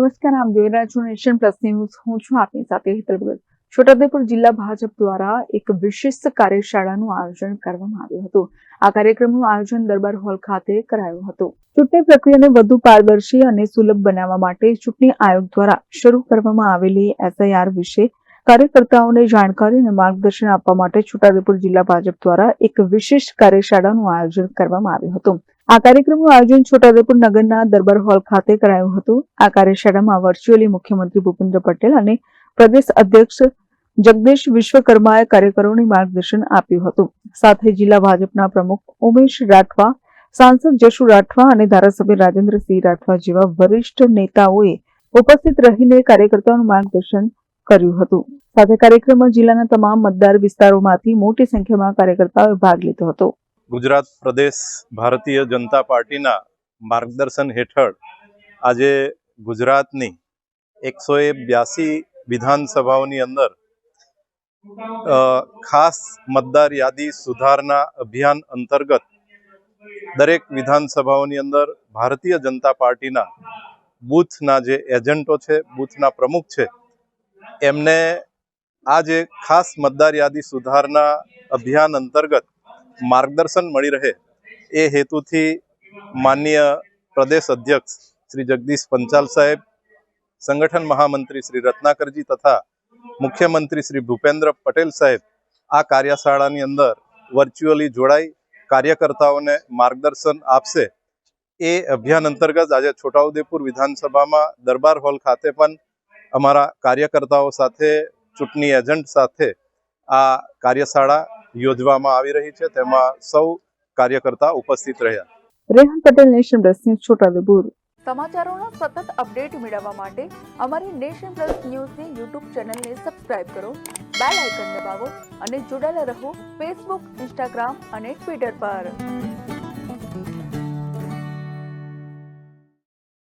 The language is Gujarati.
નમસ્કાર, આમ જોઈ રહ્યા છો નેશન પ્લસ ન્યૂઝ. હું છું આપની સાથે હેતલ છોટાઉદેપુર જિલ્લા ભાજપ દ્વારા એક વિશિષ્ટ કાર્યશાળાનું આયોજન કરવામાં આવ્યું હતું. આ કાર્યક્રમનું આયોજન દરબાર હોલ ખાતે કરાયું હતું. ચૂંટણી પ્રક્રિયાને વધુ પારદર્શી અને સુલભ બનાવવા માટે ચૂંટણી આયોગ દ્વારા શરૂ કરવામાં આવેલી એસઆઈઆર વિશે કાર્યકર્તાઓને જાણકારી અને માર્ગદર્શન આપવા માટે છોટાઉદેપુર જિલ્લા ભાજપ દ્વારા એક વિશિષ્ટ કાર્યશાળાનું આયોજન કરવામાં આવ્યું હતું. આ કાર્યક્રમનું આયોજન છોટાઉદેપુર નગરના દરબાર હોલ ખાતે કરાયું હતું. આ કાર્યશાળામાં વર્ચ્યુઅલી મુખ્યમંત્રી ભૂપેન્દ્ર પટેલ અને પ્રદેશ અધ્યક્ષ જગદીશ વિશ્વકર્માએ કાર્યકરોને માર્ગદર્શન આપ્યું હતું. સાથે જિલ્લા ભાજપના પ્રમુખ ઉમેશ રાઠવા, સાંસદ જશુ રાઠવા અને ધારાસભ્ય રાજેન્દ્રસિંહ રાઠવા જેવા વરિષ્ઠ નેતાઓએ ઉપસ્થિત રહીને કાર્યકર્તાઓનું માર્ગદર્શન કર્યું હતું. સાથે કાર્યક્રમમાં જિલ્લાના તમામ મતદાર વિસ્તારોમાંથી મોટી સંખ્યામાં કાર્યકર્તાઓએ ભાગ લીધો હતો. ગુજરાત પ્રદેશ ભારતીય જનતા પાર્ટીના માર્ગદર્શન હેઠળ આજે ગુજરાતની એકસો એ બ્યાસી વિધાનસભાઓની અંદર ખાસ મતદાર યાદી સુધારના અભિયાન અંતર્ગત દરેક વિધાનસભાઓની અંદર ભારતીય જનતા પાર્ટીના બૂથના જે એજન્ટો છે, બૂથના પ્રમુખ છે, એમને આ જે ખાસ મતદાર યાદી સુધારના અભિયાન અંતર્ગત માર્ગદર્શન મળી રહે એ હેતુથી માન્ય પ્રદેશ અધ્યક્ષ શ્રી જગદીશ પંચાલ સાહેબ, સંગઠન મહામંત્રી શ્રી રત્નાકરજી તથા મુખ્યમંત્રી શ્રી ભૂપેન્દ્ર પટેલ સાહેબ આ કાર્યશાળાની અંદર વર્ચ્યુઅલી જોડાઈ કાર્યકર્તાઓને માર્ગદર્શન આપશે. એ અભિયાન અંતર્ગત આજે છોટાઉદેપુર વિધાનસભામાં દરબાર હોલ ખાતે પણ અમારા કાર્યકર્તાઓ સાથે, ચૂંટણી એજન્ટ સાથે આ કાર્યશાળા યોજવામાં આવી રહી છે. તેમાં સૌ કાર્યકર્તા ઉપસ્થિત રહ્યા. Rehan Patel nation plus news Chhota Udepur સમાચારોના સતત અપડેટ મેળવવા માટે અમારી નેશન પ્લસ ન્યૂઝની યુટ્યુબ ચેનલને સબસ્ક્રાઇબ કરો બેલ આઇકન દબાવો અને જોડાયેલા રહો ફેસબુક ઇન્સ્ટાગ્રામ અને ટ્વિટર પર.